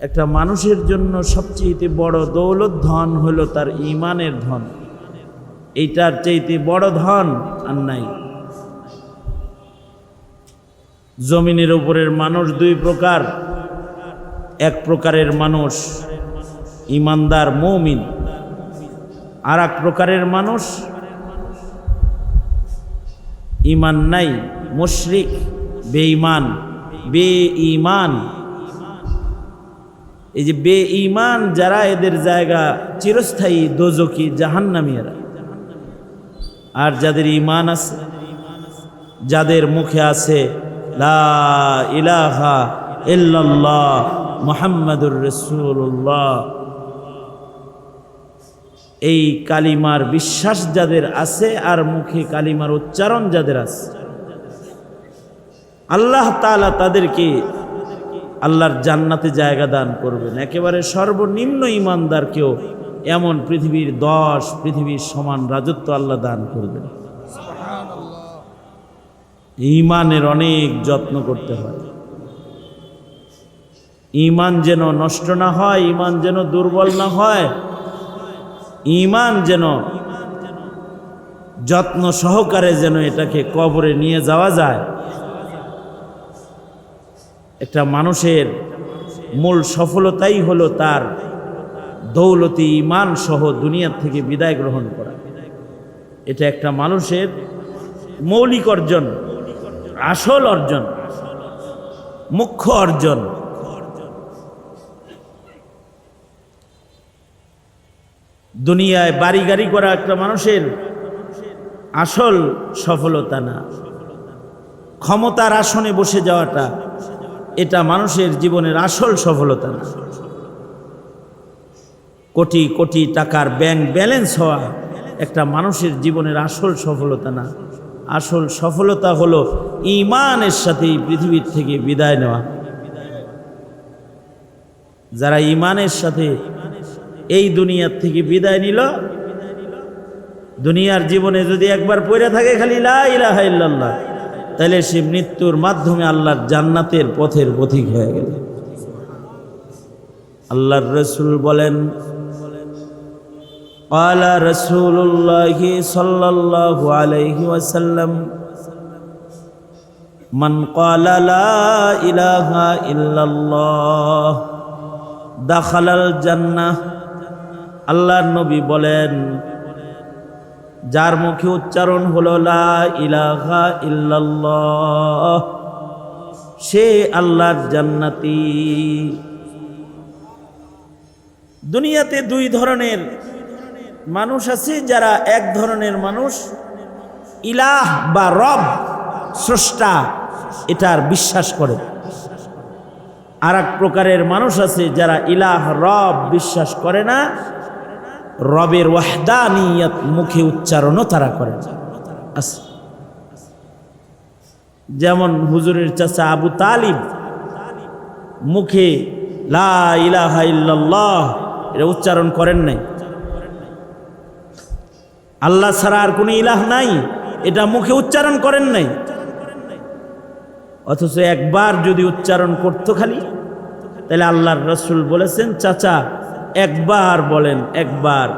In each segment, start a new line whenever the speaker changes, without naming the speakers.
একটা মানুষের জন্য সবচেয়ে বড় দৌলত ধন হলো তার ইমানের ধন। এইটার চাইতে বড় ধন আর নাই। জমিনের উপরের মানুষ দুই প্রকার। এক প্রকারের মানুষ ইমানদার, মৌমিন। আর এক প্রকারের মানুষ ইমান নাই, মুশরিক, বেঈমান বে ইমান এই যে বে ইমান যারা এদের জায়গা চিরস্থায়ী দোজকি জাহান্নামিয়ারা আর যাদের ইমান আছে, যাদের মুখে আছে, লা ইলাহা মুহাম্মাদুর রাসূলুল্লাহ। এই কালিমার বিশ্বাস যাদের আছে আর মুখে কালিমার উচ্চারণ যাদের আছে, আল্লাহ তাআলা তাদেরকে আল্লাহর জান্নাতে জায়গা দান করবেন। একেবারে সর্বনিম্ন ইমানদারকেও এমন পৃথিবীর দশ পৃথিবীর সমান রাজত্ব আল্লাহ দান করবেন। ইমানের অনেক যত্ন করতে হয়। ইমান যেন নষ্ট না হয় ইমান যেন দুর্বল না হয় ইমান যেন যত্ন সহকারে যেন এটাকে কবরে নিয়ে যাওয়া যায়। একটা মানুষের মূল সফলতাই হলো তার দৌলতি ইমান সহ দুনিয়ার থেকে বিদায় গ্রহণ করা। এটা একটা মানুষের মৌলিক অর্জন, আসল অর্জন, মুখ্য অর্জন। দুনিয়ায় বাড়ি গাড়ি করা একটা মানুষের আসল সফলতা না। ক্ষমতার আসনে বসে যাওয়াটা এটা মানুষের জীবনের আসল সফলতা না। কোটি কোটি টাকার ব্যাংক ব্যালেন্স হওয়া একটা মানুষের জীবনের আসল সফলতা না। আসল সফলতা হলো ইমানের সাথে এই পৃথিবীর থেকে বিদায় নেওয়া। যারা ইমানের সাথে এই দুনিয়ার থেকে বিদায় নিল, দুনিয়ার জীবনে যদি একবার পড়ে থাকে খালি লা ইলাহা ইল্লাল্লাহ তাহলে সে মৃত্যুর মাধ্যমে আল্লাহর জান্নাতের পথের পথিক হয়ে গেল। আল্লাহর রসুল বলেন আলা রসুল্লাহ সাল্লাহ আলাইহি ওয়াসাল্লাম, মান কালা লা ইলাহা ইল্লাল্লাহ, দাখালাল জান্নাহ। আল্লাহর নবী বলেন যার মুখে উচ্চারণ হলো, লা ইলাহা ইল্লাল্লাহ সে আল্লাহর জান্নাতি। দুনিয়াতে দুই ধরনের মানুষ আছে, যারা এক ধরনের মানুষ, ইলাহ বা রব, স্রষ্টা, এটার বিশ্বাস করে। আর এক প্রকারের মানুষ আছে, যারা ইলাহ, রব, বিশ্বাস করে না রবের ওয়াহদানিয়ত মুখে উচ্চারণও তারা করে আছে যেমন হুজুরের চাচা আবু তালিব, মুখে লা ইলাহা ইল্লাল্লাহ, এটা উচ্চারণ করেন নাই। আল্লাহ ছাড়া আর কোনো ইলাহ নাই, এটা মুখে উচ্চারণ করেন নাই। অথচ একবার যদি উচ্চারণ করতো খালি, তাহলে আল্লাহর রসুল বলেছেন, চাচা একবার বলেন, একবার।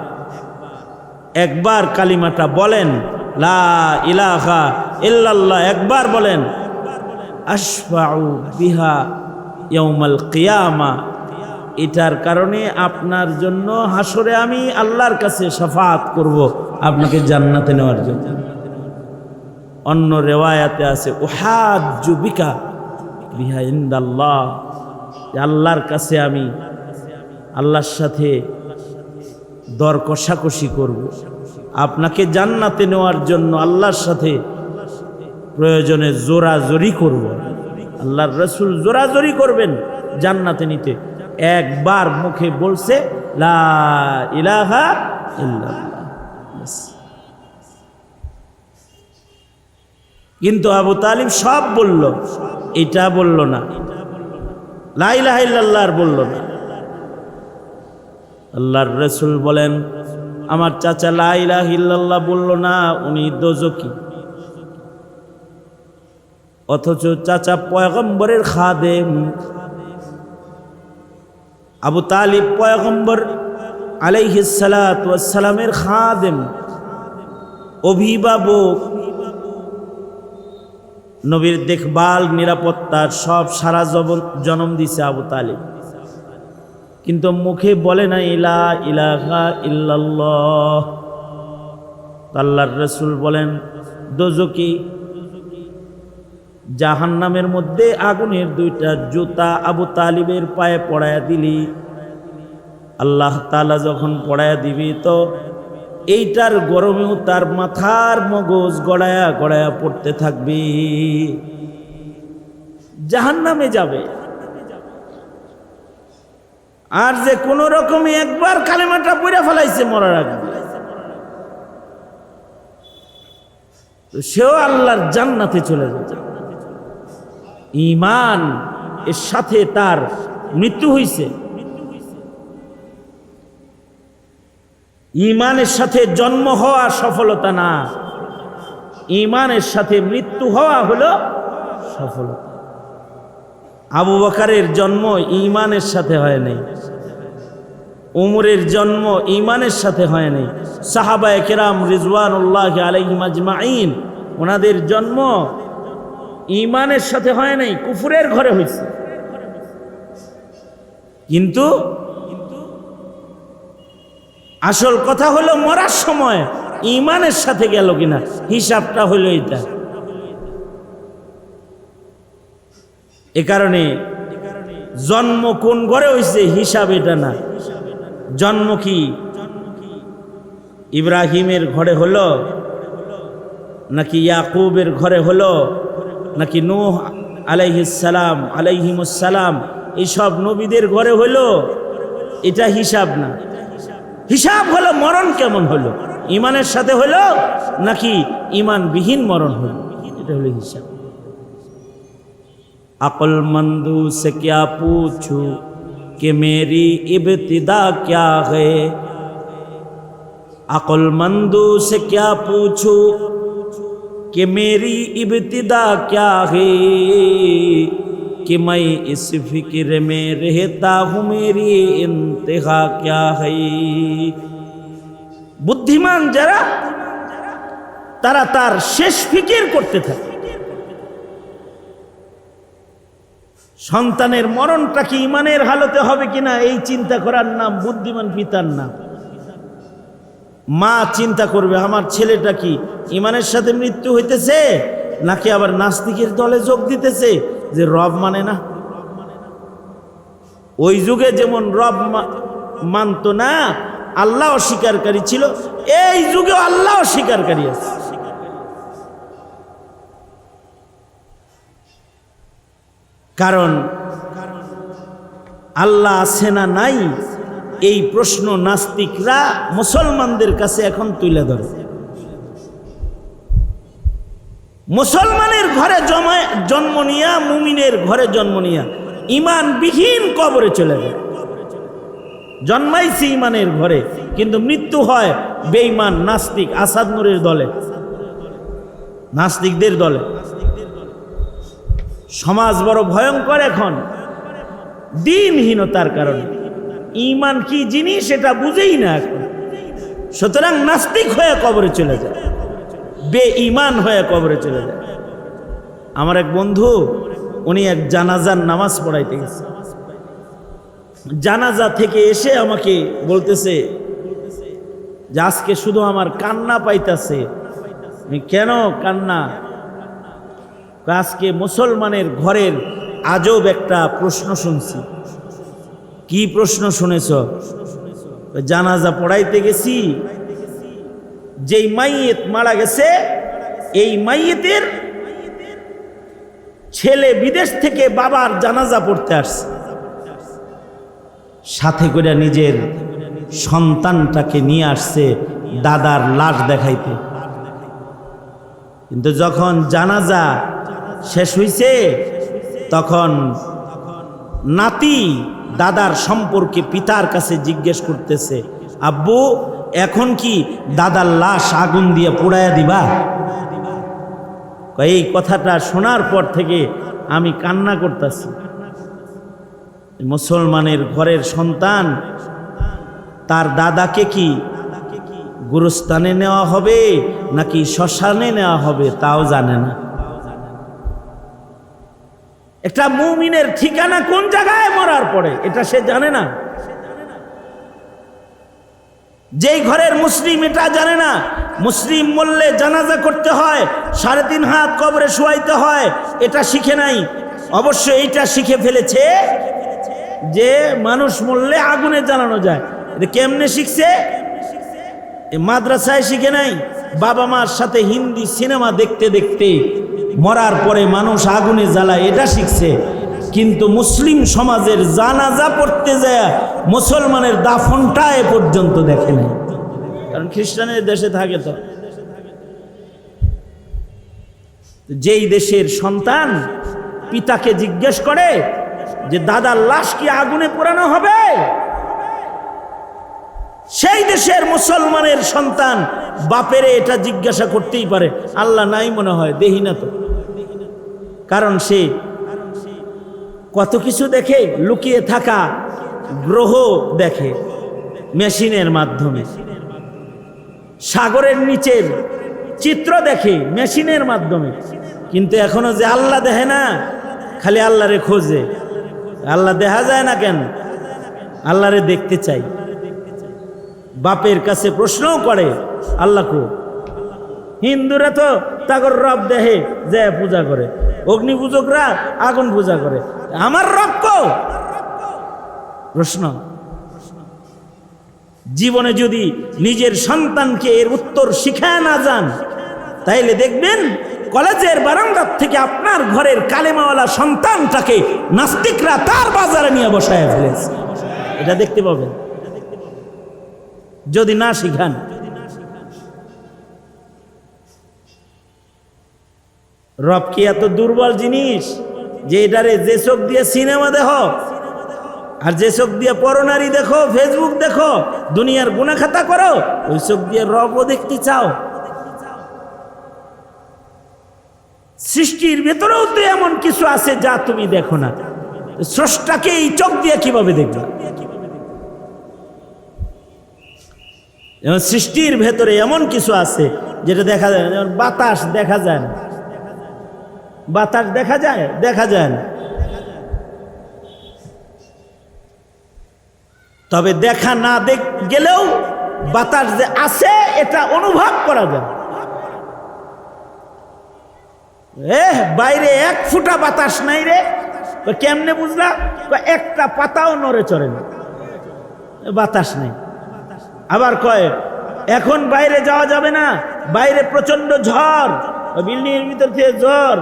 একবার কালিমাটা বলেন, লা ইলাহা ইল্লাল্লাহ একবার বলেন। আশফাউ বিহা কিয়ামা। এটার কারণে আপনার জন্য হাসরে আমি আল্লাহর কাছে সাফাত করব, আপনাকে জান্নাতে নেওয়ার জন্য। অন্য রেওয়ায়াতে আছে ওহাজু বিকা বিহা ইন্দাল্লাহ। আল্লাহর কাছে আমি আল্লাহর সাথে দর কষাকষি করব। আপনাকে জান্নাতে নেওয়ার জন্য আল্লাহর সাথে প্রয়োজনে জোরাজোরি করব। আল্লাহর রসুল জোরাজোরি করবেন জান্নাতে নিতে। একবার মুখে বলছে, লা ইলাহা কিন্তু আবু তালিব সব বলল, এটা বলল না। লাইলাহ বলল না। আল্লাহর রসুল বলেন, আমার চাচা লাইলাহ ইল্লাল্লাহ বলল, না, উনি দোজকি অথচ চাচা পয়গম্বরের খাদেম। আবু তালিব পয়গম্বর আলাইহিসালামের খাদেম, অভিভাবক। নবীর দেখভাল, নিরাপত্তার সব সারা জনম দিছে আবু তালিব। কিন্তু মুখে বলে না, ইলা ইলাহা ইল্লাল্লাহ। আল্লাহর রসুল বলেন দোজকি জাহান্নামের মধ্যে আগুনের দুইটা জুতা আবু তালিবের পায়ে পড়ায়া দিলি। আল্লাহ তালা যখন পড়ায়া দিবি তো এইটার গরমেও তার মাথার মগজ গড়ায়া গড়ায়া পড়তে থাকবি। জাহান্নামে যাবে। আর যে কোন রকমে একবার কালেমাটা পড়ে ফেলাইছে মরার আগে। সেও আল্লাহর জান্নাতে চলে যাবে ইমান এর সাথে তার মৃত্যু হইছে। ইমানের সাথে জন্ম হওয়া সফলতা না। ইমানের সাথে মৃত্যু হওয়া হলো সফলতা। আবু বকারের জন্ম ইমানের সাথে হয় নাই উমরের জন্ম ইমানের সাথে হয় নাই সাহাবায়ে কেরাম রিজওয়ানুল্লাহ আলাইহিম আজমাইন ওনাদের জন্ম ইমানের সাথে হয় নাই কুফুরের ঘরে হয়েছে। কিন্তু আসল কথা হলো মরার সময় ইমানের সাথে গেল কিনা, হিসাবটা হলো এটা এ কারণে জন্ম কোন ঘরে হয়েছে হিসাব এটা না। জন্ম কি ইব্রাহিমের ঘরে হলো, নাকি ইয়াকুবের ঘরে হলো, নাকি নূহ আলাইহিসালাম আলাইহিমুসালাম এইসব নবীদের ঘরে হলো? এটা হিসাব না। হিসাব হলো মরণ কেমন হলো? ইমানের সাথে হলো, নাকি ইমানবিহীন মরণ হলো? এটা হলো হিসাব। अक्लमंदू से क्या पूछूं कि मेरी इब्तिदा क्या है अक्लमंदू से क्या पूछूं कि मेरी इब्तिदा क्या है कि मैं इस फिक्र में रहता हूँ मेरी इंतहा क्या है বুদ্ধিমান যারা তারা তার শেষ ফিকির করতে থাকে সন্তানের মরণটা কি ইমানের হালতে হবে কিনা এই চিন্তা করার নাম, বুদ্ধিমান পিতার নাম। মা চিন্তা করবে, আমার ছেলেটা কি ইমানের সাথে মৃত্যু হইতেছে, নাকি আবার নাস্তিকের দলে যোগ দিতেছে? যে রব মানে না। ওই যুগে যেমন রব মানতো না, আল্লাহ অস্বীকারী ছিল, এই যুগে আল্লাহ অস্বীকারী আছে। কারণ আল্লাহ আছে না নাই, এই প্রশ্ন নাস্তিকরা মুসলমানদের কাছে এখন তুলে ধরে। মুসলমানের ঘরে জন্ম নিয়া, মুমিনের ঘরে জন্ম নিয়া ইমান বিহীন কবরে চলে যায়। জন্মাইছে ইমানের ঘরে, কিন্তু মৃত্যু হয় বেঈমান, নাস্তিক, আসাদ নূরের দলে, নাস্তিকদের দলে। সমাজ বড় ভয়ঙ্কর এখন। দিনহীনতার কারণে। ইমান কি জিনিস এটা বুঝেই না এখন। সুতরাং নাস্তিক হয়ে কবরে চলে যায়। বে ইমান হয়ে কবরে চলে যায়। আমার এক বন্ধু, উনি এক জানাজার নামাজ পড়াইতে গেছে। জানাজা থেকে এসে আমাকে বলতেছে যে, আজকে শুধু আমার কান্না পাইতাছে। কেন কান্না? আজকে মুসলমানের ঘরের আজব একটা প্রশ্ন শুনছি। কি প্রশ্ন শুনেছ? জানাজা পড়াইতে গেছি। যেই মাইয়েত মারা গেছে, এই মাইয়েতের ছেলে বিদেশ থেকে বাবার জানাজা পড়তে আসছে। সাথে করে নিজের সন্তানটাকে নিয়ে আসছে দাদার লাশ দেখাইতে। কিন্তু যখন জানাজা শেষ হইছে, তখন নাতি দাদার সম্পর্কে পিতার কাছে জিজ্ঞেস করতেছে, আব্বু, এখন কি দাদার লাশ আগুন দিয়ে পোড়াইয়া দিবা? এই কথাটা শোনার পর থেকে আমি কান্না করতেছি। মুসলমানের ঘরের সন্তান, তার দাদাকে কি গুরুস্থানে নেওয়া হবে নাকি শ্মশানে নেওয়া হবে তাও জানে না। একটা মুমিনের ঠিকানা কোন জায়গায় মরার পরে? এটা সে জানে না। যেই ঘরের মুসলিম এটা জানে না। মুসলিম মরলে জানাজা করতে হয়, সাড়ে তিন হাত কবরে শোয়াইতে হয়, এটা শিখে নাই। অবশ্য এইটা শিখে ফেলেছে যে মানুষ মরলে আগুনে জ্বালানো যায়। এটা কেমনে শিখছে? মাদ্রাসায় শিখে নাই। বাবা মার সাথে হিন্দি সিনেমা দেখতে দেখতে মরার পরে মানুষ আগুনে জ্বালায়, এটা শিখছে। কিন্তু মুসলিম সমাজের জানাজা পড়তে যায়, মুসলমানের দাফনটা এ পর্যন্ত দেখে নাই। কারণ খ্রিস্টানের দেশে থাকে তো। যেই দেশের সন্তান পিতাকে জিজ্ঞেস করে যে, দাদার লাশ কি আগুনে পোড়ানো হবে? সেই দেশের মুসলমানের সন্তান বাপেরে এটা জিজ্ঞাসা করতেই পারে। আল্লাহ নাই মনে হয়, দেহি না তো। কারণ সে কত কিছু দেখে, লুকিয়ে থাকা গ্রহ দেখে, মেশিনের মাধ্যমে। সাগরের নিচের চিত্র দেখে, মেশিনের মাধ্যমে। কিন্তু এখনও যে আল্লাহ দেখে না, খালি আল্লাহরে খোঁজে। আল্লাহ দেখা যায় না কেন? আল্লাহরে দেখতে চাই। বাপের কাছে প্রশ্নও করে আল্লাহ কো হিন্দুরা তো তাগর রব দেহে যে পূজা করে। অগ্নি পূজকরা আগুন পূজা করে। আমার কো? প্রশ্ন। জীবনে যদি নিজের সন্তানকে এর উত্তর শিখায় না যান, তাইলে দেখবেন কলেজের বারান্দার থেকে আপনার ঘরের কালেমাওয়ালা সন্তানটাকে নাস্তিকরা তার বাজারে নিয়ে বসায় ফেলেছে। এটা দেখতে পাবেন। যদি না শিখান রব কি এত দুর্বল জিনিস যে এটারে যে চোখ দিয়ে সিনেমা দেখো? আর যে চোখ দিয়ে পরনারী দেখো, ফেসবুক দেখো, দুনিয়ার গুণাখাতা করো, ওই চোখ দিয়ে রবও দেখতে চাও। সৃষ্টির ভেতরেও তো এমন কিছু আছে যা তুমি দেখো না। স্রষ্টাকে এই চোখ দিয়ে কীভাবে দেখবে? যেমন সৃষ্টির ভেতরে এমন কিছু আছে যেটা দেখা যায় না, যেমন বাতাস দেখা যায় না। বাতাস দেখা যায়? দেখা যায় না। তবে দেখা না দেখ, গেলেও বাতাস যে আছে, এটা অনুভব করা যায়। এ বাইরে এক ফুটা বাতাস নাই রে। কেমনে বুঝলা? একটা পাতাও নড়ে চড়ে না। বাতাস নেই। আবার কয়, এখন বাইরে যাওয়া যাবে না। বাইরে প্রচণ্ড ঝড়। বিল্ডিং এর ভিতর থেকে ঝড়।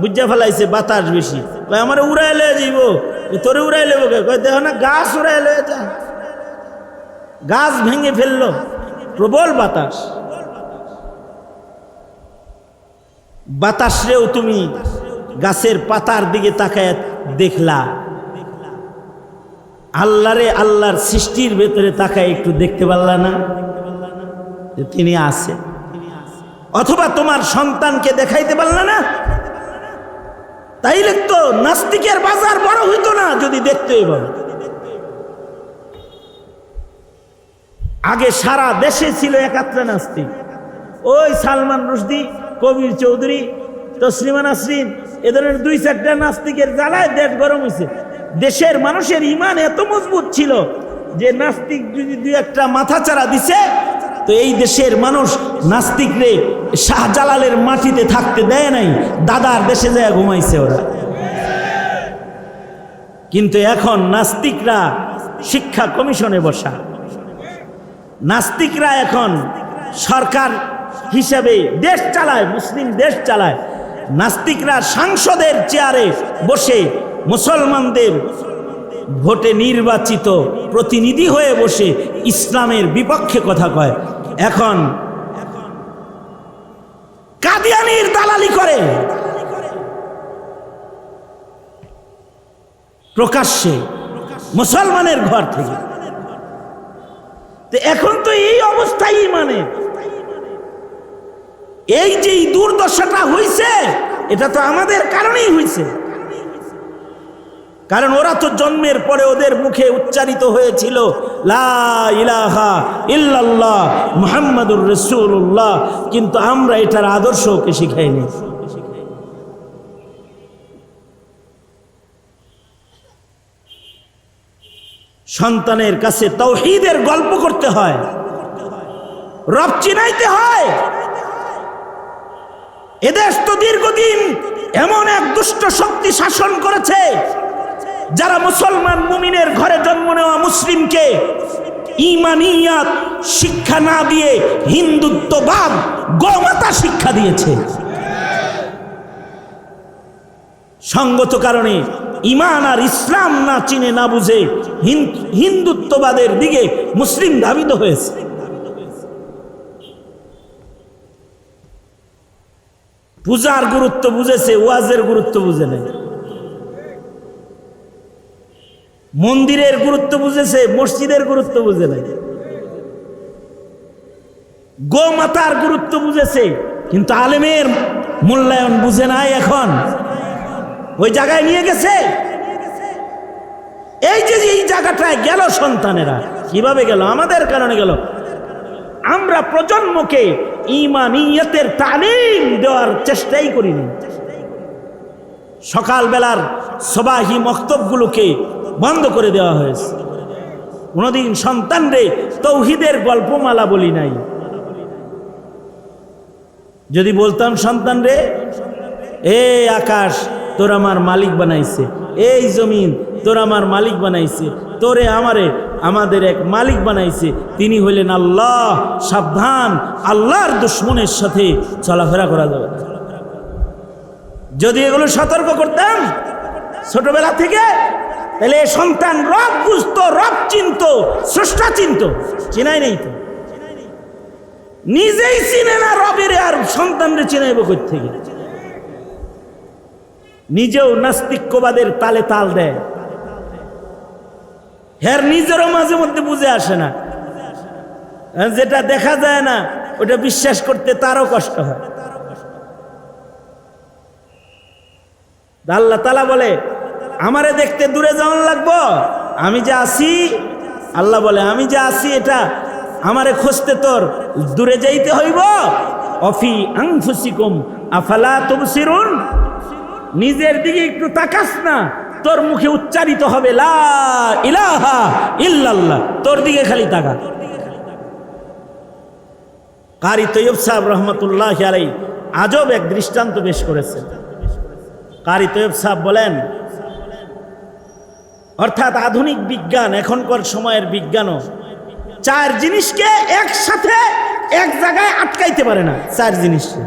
বুঝা ফেলাইছে বাতাস বেশি। কয়, আমার উড়াই লয়ে যাইব? তোরে উড়াই লেবো কয়, দেখো না, গাছ উড়াই লয়ে যা। গাছ ভেঙে ফেলল। প্রবল বাতাস। বাতাসরেও তুমি গাছের পাতার দিকে তাকায় দেখলা। আল্লাহরে আল্লাহর সৃষ্টির ভেতরে তাকায় একটু দেখতে পারলা না তিনি আছে অথবা তোমার সন্তানকে দেখাইতে পারলা না? তাইলে তো নাস্তিকের বাজার বড় হইতো না যদি দেখতে এভাবে আগে সারা দেশে ছিল একাত্রা নাস্তিক। ওই সালমান রুশদি, কবির চৌধুরী, তসলিমা নাসরিন, এ ধরনের দুই চারটা নাস্তিকের জ্বালায় দেশ গরম হয়েছে দেশের মানুষের ইমান এত মজবুত ছিল যে নাস্তিক যদি দুই একটা মাথা চারা দিছে তো এই দেশের মানুষ নাস্তিকরে শাহজালালের মাটিতে থাকতে দেয় নাই, দাদার দেশে যায় ঘুমাইছে ওরা। কিন্তু এখন নাস্তিকরা শিক্ষা কমিশনে বসা। নাস্তিকরা এখন সরকার হিসেবে দেশ চালায়, মুসলিম দেশ চালায়। নাস্তিকরা সাংসদের চেয়ারে বসে মুসলমানদের ভোটে নির্বাচিত প্রতিনিধি হয়ে বসে ইসলামের বিপক্ষে কথা কয়। এখন কাদিয়ানির দালালি করে। প্রকাশ্যে মুসলমানের ঘর থেকে। এখন তো এই অবস্থাই মানে। এই যে দুর্দশাটা হয়েছে এটা তো আমাদের কারণেই হয়েছে কারণ ওরা তো জন্মের পরে ওদের মুখে উচ্চারিত হয়েছিল, লা ইলাহা ইল্লাল্লাহ মুহাম্মাদুর রসুল্লাহ কিন্তু আমরা এটার আদর্শ ওকে শিখাইনি সন্তানের কাছে তৌহিদের গল্প করতে হয়, রব চিনাইতে হয়। এদেশ তো দীর্ঘদিন এমন এক দুষ্ট শক্তি শাসন করেছে যারা মুসলমান মুমিনের ঘরে জন্ম নেওয়া মুসলিমকে ইমানিয়াত শিক্ষা না দিয়ে হিন্দুত্ববাদ, গোমাতা শিক্ষা দিয়েছে। সঙ্গত কারণে ইমান আর ইসলাম না চিনে, না বুঝে হিন- হিন্দুত্ববাদের দিকে মুসলিম ধাবিত হয়েছে। পূজার গুরুত্ব বুঝেছে, ওয়াজের গুরুত্ব বুঝে নেই মন্দিরের গুরুত্ব বুঝেছে মসজিদের গুরুত্ব বুঝে নেই। গোমাতার গুরুত্ব বুঝেছে কিন্তু আলেমের মূল্যায়ন বুঝে নাই এখন। ওই জায়গায় নিয়ে গেছে। এই যে এই জায়গাটায় গেল সন্তানেরা। কীভাবে গেল? আমাদের কারণে গেল। আমরা প্রজন্মকে ইমানিয়তের তালিম দেওয়ার চেষ্টাই করিনি। সকালবেলার সবাহি মক্তবগুলোকে বন্ধ করে দেওয়া হয়েছে। কোনোদিন সন্তান রে তৌহিদের গল্পমালা বলি নাই। যদি বলতাম সন্তান রে এ আকাশ তোর আমার মালিক বানাইছে, এই জমিন তোর আমার মালিক বানাইছে, তোরে আমারে, আমাদের এক মালিক বানাইছে, তিনি হইলেন আল্লাহ, সাবধান, আল্লাহর দুশ্মনের সাথে চলাফেরা করা যাবে যদি এগুলো সতর্ক করতাম, ছোটবেলা থেকে তাহলে সন্তান রব বুঝতো, রব চিনত, স্রষ্টা চিনত, চিনাই নেই তো। নিজেই চিনে না রবের, আর সন্তানরে চিনাইব থেকে নিজেও নাস্তিক্যবাদের তালে তাল দেয়। হ্যার নিজেরও মাঝে মধ্যে বুঝে আসে না। আর যেটা দেখা যায় না, ওটা বিশ্বাস করতে তারও কষ্ট হয়। আল্লাহ তালা বলে আমারে দেখতে দূরে যাওয়ান লাগবো? আমি যে আসি আল্লাহ বলে, আমি যে আসি এটা আমারে খুঁজতে তোর দূরে যাইতে হইব? অফি আংফুসিকুম আফালা তুবসিরুন? নিজের দিকে একটু তাকাস না, তোর মুখে উচ্চারিত হবে, লা ইলাহা ইল্লাল্লাহ। তোর দিকে খালি তাকা। কারি তৈয়ব সাহেব রহমতুল্লাহ আজব এক দৃষ্টান্ত পেশ করেছেন। কারি তৈয়ব সাহেব বলেন অর্থাৎ আধুনিক বিজ্ঞান, এখনকার সময়ের বিজ্ঞানও চার জিনিসকে একসাথে এক জায়গায় আটকাইতে পারে না, চার জিনিসকে।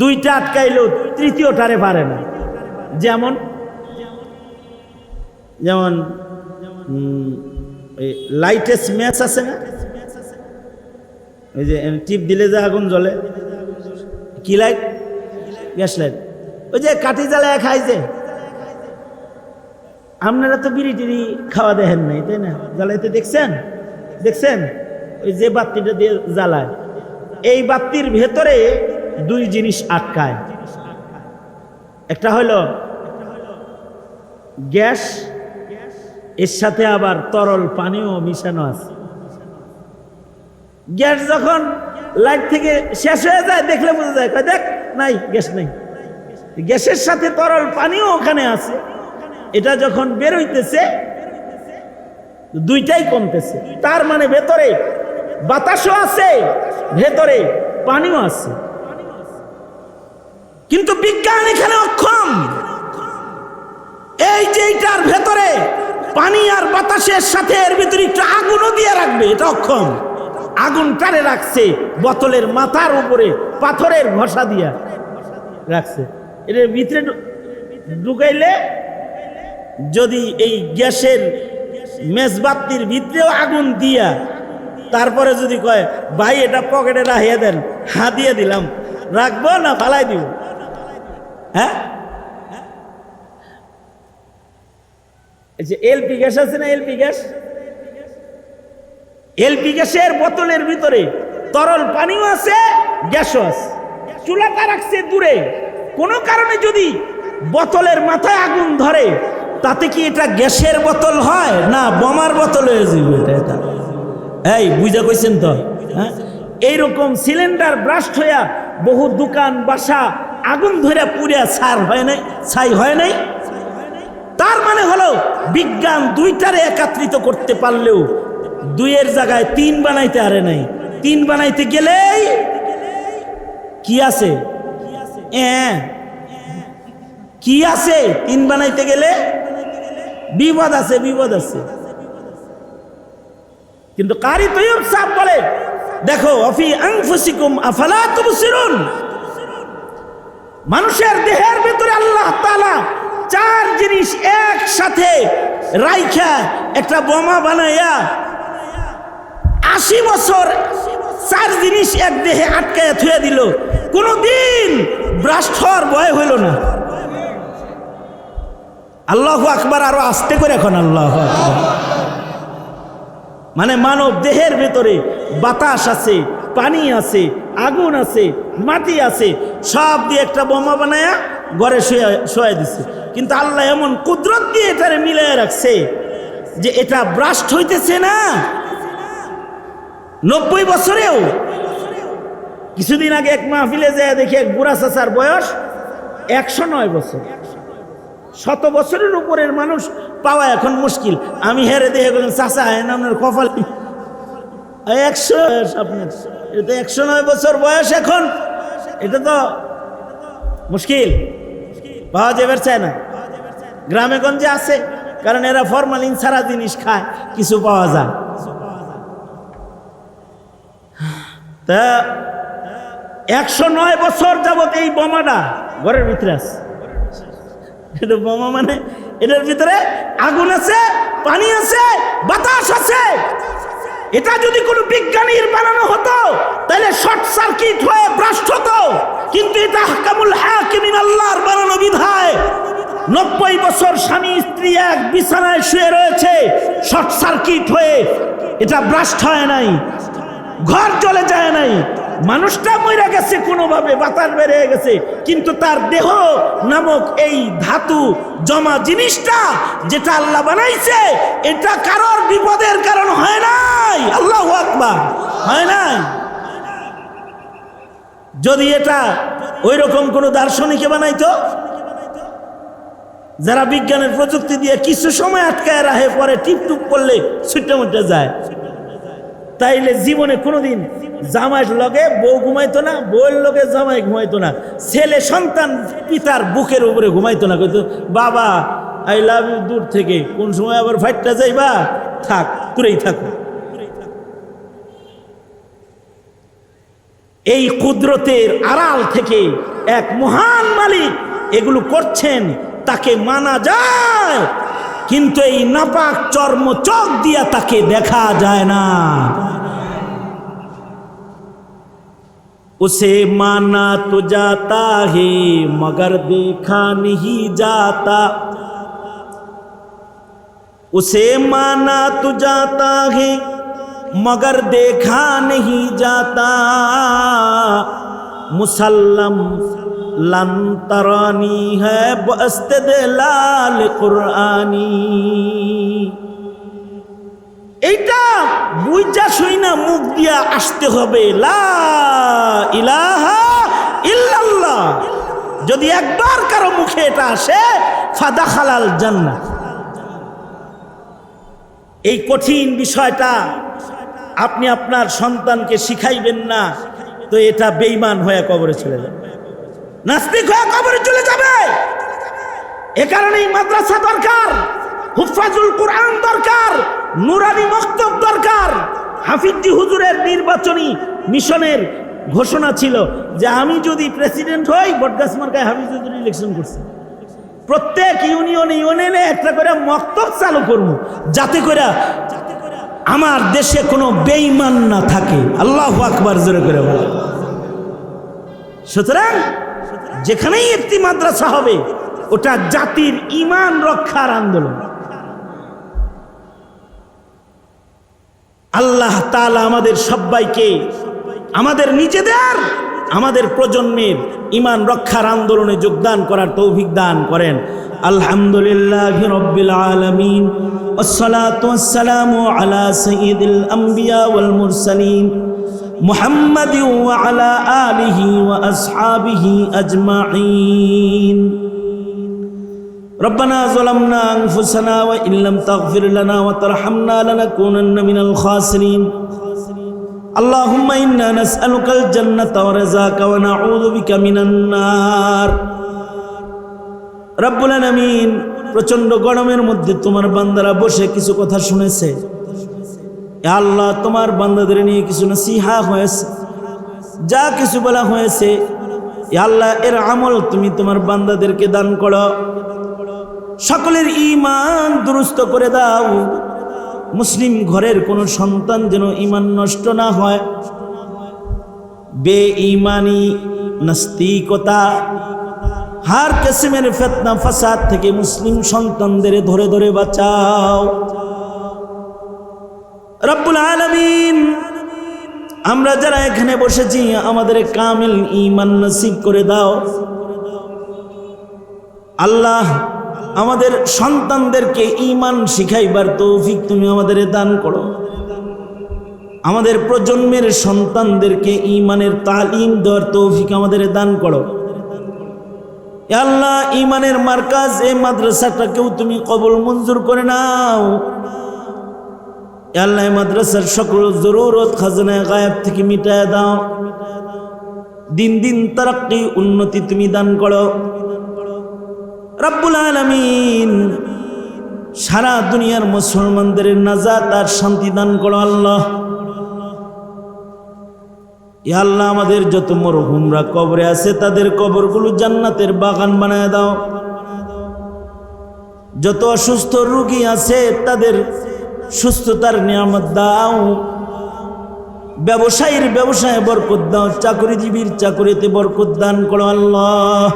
দুইটা আটকাইলেও তৃতীয়টারে পারে না। যেমন যেমন লাইটেস্ট ম্যাচ আছে না? ওই যে টিপ দিলে যে আগুন জ্বলে। কি লাইট গ্যাস লাইট ওই যে কাঠি জ্বালায় খাই যে। আপনারা তো বিড়ি টিড়ি খাওয়া দেখেন নাই, তাই না? জ্বালাইতে দেখছেন? দেখছেন? ওই যে বাতিটা দিয়ে জ্বালায়। এই বাতির ভেতরে দুই জিনিস আটকায়। একটা হলো গ্যাস, এর সাথে আবার তরল পানিও মিশানো আছে। গ্যাস যখন লাইট থেকে শেষ হয়ে যায়, দেখলে বোঝা যায় দেখ, নাই, গ্যাস নাই। গ্যাসের সাথে তরল পানিও ওখানে আছে। এটা যখন বের হইতেছে, দুইটাই কমতেছে। তার মানে ভেতরে বাতাসও আছে, ভেতরে পানিও আছে। কিন্তু বিজ্ঞান এখানে অক্ষম। এই যে এইটার ভেতরে পানি আর বাতাসের সাথে এর ভিতরে একটু আগুনও দিয়ে রাখবে, এটা অক্ষম। আগুন টারে রাখছে? বোতলের মাথার উপরে, পাথরের ঘষা দিয়া রাখছে। এটার ভিতরে ঢুকাইলে যদি এই গ্যাসের মেজবাতির ভিতরেও আগুন দিয়া, তারপরে যদি কয়, ভাই, এটা পকেটে রাখিয়ে দেন হা দিয়ে দিলাম, রাখব না ফালাই দিব? হ্যাঁ? এলপি গ্যাস আছে না এলপি গ্যাস? এলপি গ্যাসের বোতলের ভিতরে তরল পানিও আছে, গ্যাসও আছে। চুলাটা রাখছে দূরে। কোনো কারণে যদি বোতলের মাথায় আগুন ধরে তাতে কি এটা গ্যাসের বোতল হয় না বোমার বোতল হয়ে যাবে এটা? এটা এই, বুঝা কইছেন তো? হ্যাঁ? এইরকম সিলিন্ডার ব্রাস্ট হইয়া বহু দোকান, বাসা আগুন ধরে পুড়িয়া সার হয় নাই, ছাই হয় নাই। তার মানে হলো বিজ্ঞান দুইটারে একত্রিত করতে পারলেও দুইয়ের জায়গায় তিন বানাইতে আরে নাই। তিন বানাইতে গেলেই কি আছে? কি আছে? তিন বানাইতে গেলে বিপদ আছে বিপদ আছে। কিন্তু কারি তৈয়ব সাহ বলে, দেখো, অফি আংফুসিকুম আফালা তুবসিরুন? মানুষের দেহের ভিতরে আল্লাহ তাআলা চার জিনিস একসাথে রাইখা একটা বোমা বানাইয়া আশি বছর চার জিনিস এক দেহে আটকায় থুয়ে দিল। কোনদিন ব্রাস্ট হওয়ার ভয় হইল না। আল্লাহ আকবার আরও আস্তে করে এখন আল্লাহ মানে মানব দেহের ভেতরে বাতাস আছে, পানি আছে, আগুন আছে, মাটি আছে, সব দিয়ে একটা বোমা বানায়া ঘরে শুয়ে, শোয়া দিছে। কিন্তু আল্লাহ এমন কুদরত দিয়ে এটারে মিলিয়ে রাখছে যে এটা ব্রাস্ট হইতেছে না। নব্বই বছরেও। কিছুদিন আগে এক মাহফিলে যায় দেখি এক বুড়া চাচার বয়স একশো নয় বছর। শত বছরের উপরের মানুষ পাওয়া এখন মুশকিল। আমি হেরে দেখে গেলাম চাচা হেন আপনার কপাল একশো, আপনার, এটা তো একশো নয় বছর বয়স এখন। এটা তো মুশকিল। পাওয়া যাবে চায় না। গ্রামে গঞ্জে আছে, কারণ এরা ফরমালিন সারা জিনিস খায়, কিছু পাওয়া যায়। তা একশো নয় বছর যাবত এই বোমাটা ঘরের ভিতরে আছে। এটা বোমা মানে এটার ভিতরে আগুন আছে, পানি আছে, বাতাস আছে। এটা যদি কোনো বিজ্ঞানীর বানানো হতো, তাহলে শর্ট সার্কিট হয়ে ব্রাস্ট হতো। কিন্তু এটা হাকামুল হাকিমিন আল্লাহর বানানো বিধায়। নব্বই বছর স্বামী, স্ত্রী এক বিছানায় শুয়ে রয়েছে, শর্ট সার্কিট হয়ে। এটা ব্রাস্ট হয় নাই, ঘর চলে যায় নাই। মানুষটা মরে গেছে কোনোভাবে, বাতাস বেড়ে গেছে। কিন্তু তার দেহ নামক এই ধাতু, জমা জিনিসটা যেটা আল্লাহ বানাইছে, এটা কারোর বিপদের কারণ হয় নাই। আল্লাহ হয় নাই? যদি এটা ওই রকম কোনো দার্শনিকে বানাইতো, যারা বিজ্ঞানের প্রযুক্তি দিয়ে কিছু সময় আটকায় রাহে পরে টিপটুপ করলে ছুটে মুটে যায়। তাইলে জীবনে কোনোদিন জামাই লগে বউ ঘুমাইতো না, বউয়ের লগে জামাই ঘুমাইতো না, ছেলে সন্তান পিতার বুকের উপরে ঘুমাইতো না, কইতো, বাবা আই লাভ ইউ দূর থেকে, কোন সময় আবার ফাইটটা যাইবা? থাক, দূরেই থাকো। এই কুদরতের আড়াল থেকে এক মহান মালিক এগুলো করছেন, তাকে মানা যায়, কিন্তু এই নাপাক চর্ম চোখ দিয়া তাকে দেখা যায় না। اسے مانا تو جاتا ہے، مگر دیکھا نہیں جاتا۔ اسے مانا تو جاتا ہے، مگر دیکھا نہیں جاتا۔ مسلم لن ترانی ہے بست دلال قرآنی۔ এইটা বুঝা শুই না মুখ দিয়া আসতে হবে। লা ইলাহা ইল্লাল্লাহ। যদি একবার কারও মুখে এটা আসে ফাদা খালাল জান্না এই কঠিন বিষয়টা আপনি আপনার সন্তানকে শিখাইবেন না, তো এটা বেইমান হয়ে কবরে চলে যাবে। নাস্তিক হয়ে কবরে চলে যাবে। এ কারণেই মাদ্রাসা দরকার, হুফাজুল কোরআন দরকার নুরানি মক্তব দরকার। হাফিজি হুজুরের নির্বাচনী মিশনের ঘোষণা ছিল যে আমি যদি প্রেসিডেন্ট হই, বটগাছ মার্কায় হাফিজ হুজুর ইলেকশন করছে। প্রত্যেক ইউনিয়নে ইউনিয়নে একটা করে মক্তব চালু করব, যাতে করে আমার দেশে কোনো বেইমান না থাকে। আল্লাহ আকবার, জোরে করে বলে। সুতরাং যেখানেই একটি মাদ্রাসা হবে, ওটা জাতির ইমান রক্ষার আন্দোলন। আল্লাহ তালা আমাদের সবাইকে আমাদের নিজেদের আমাদের প্রজন্মের ইমান রক্ষার আন্দোলনে যোগদান করার তৌফিক দান করেন আলহামদুলিল্লাহ রব্বিল আলমিন والصلاة والسلام على سيد الأنبياء والمرسلين محمد وعلى آله وأصحابه أجمعين ربنا ظلمنا أنفسنا وإن لم تغفر لنا وترحمنا لنكونن من الخاسرين اللهم إنا نسألك الجنة ورزاك ونعوذ بك من النار রব্বুল আলামিন প্রচন্ড গরমের মধ্যে তোমার বান্দারা বসে কিছু কথা শুনেছে এ আল্লাহ তোমার বান্দাদের নিয়ে কিছু নসিহা হয়েছে যা কিছু বলা হয়েছে এ আল্লাহ এর আমল তুমি তোমার বান্দাদেরকে দান করো সকলের ইমান দুরুস্ত করে দাও। মুসলিম ঘরের কোনো সন্তান যেন ইমান নষ্ট না হয়। বে ইমানি নাস্তিকতা, হার কিসমের ফেতনা ফাসাদ থেকে মুসলিম সন্তানদের ধরে ধরে বাঁচাও। রব্বুল আলমিন, আমরা যারা এখানে বসেছি, আমাদের কামিল ইমান নসিব করে দাও। আল্লাহ আমাদের সন্তানদেরকে ইমান শিখাইবার তৌফিক তুমি আমাদের দান করো। আমাদের প্রজন্মের সন্তানদেরকে ইমানের তালিম দেওয়ার তৌফিক আমাদের দান করো। আল্লাহ ইমানের মার্কাজ এই মাদ্রাসাটাকেও তুমি কবল মঞ্জুর করে নাও। আল্লাহ মাদ্রাসার সকল জরুরত খাজনায় গায়েব থেকে মিটায় দাও। দিন দিন তারাক্কি উন্নতি তুমি দান করো। রব্বুল আলমিন, সারা দুনিয়ার মুসলমানদের নাজাত আর শান্তি দান করো আল্লাহ। এ আল্লাহ, আমাদের যত মরহুমরা কবরে আছে, তাদের কবরগুলো জান্নাতের বাগান বানায় দাও। যত অসুস্থ রোগী আছে, তাদের সুস্থতার নিয়ামত দাও। ব্যবসায়ীর ব্যবসায় বরকত দাও, চাকরিজীবীর চাকরিতে বরকত দান করো আল্লাহ।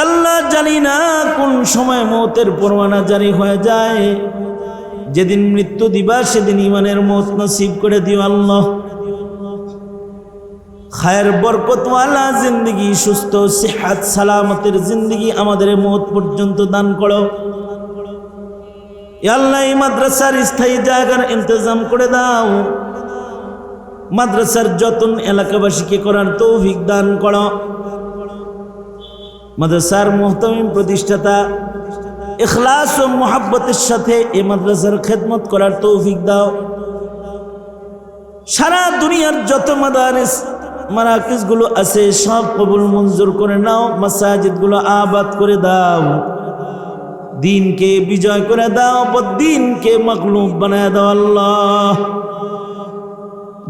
আল্লাহ জানি না কোন সময় মতের পরমানা জারি হয়ে যায়। যেদিন মৃত্যু দিবা, সেদিন ইমানের মত নসিব করে দিও আল্লাহ। খায়ের বরকতওয়ালা জিন্দগি, সুস্থ, সেহাত, সালামতের জিন্দগি আমাদের মত পর্যন্ত দান করো। আল্লাহ মাদ্রাসার স্থায়ী জায়গার ইন্তজাম করে দাও। মাদ্রাসার যতন এলাকাবাসীকে করার তৌফিক দান করো। মাদ্রাসার মোহতমিম প্রতিষ্ঠাতা এখলাস ও মোহাব্বতের সাথে এ মাদ্রাসার খেদমত করার তৌফিক দাও। সারা দুনিয়ার যত মাদারিস, মারাকিসগুলো আছে, সব কবুল মঞ্জুর করে নাও, মাসাজিদগুলো আবাদ করে দাও। দিনকে বিজয় করে দাও দিনকে মকলুব বানায় দাও আল্লাহ।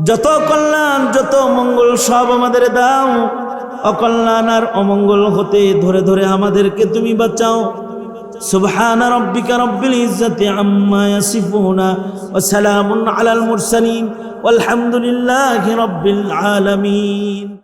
যত কল্যাণ, যত মঙ্গল সব আমাদের দাও। অকল্যাণ আর অমঙ্গল হতে ধরে ধরে আমাদেরকে তুমি বাঁচাও سبحان ربك رب العزة عما يصفون وسلام على المرسلين والحمد لله رب العالمين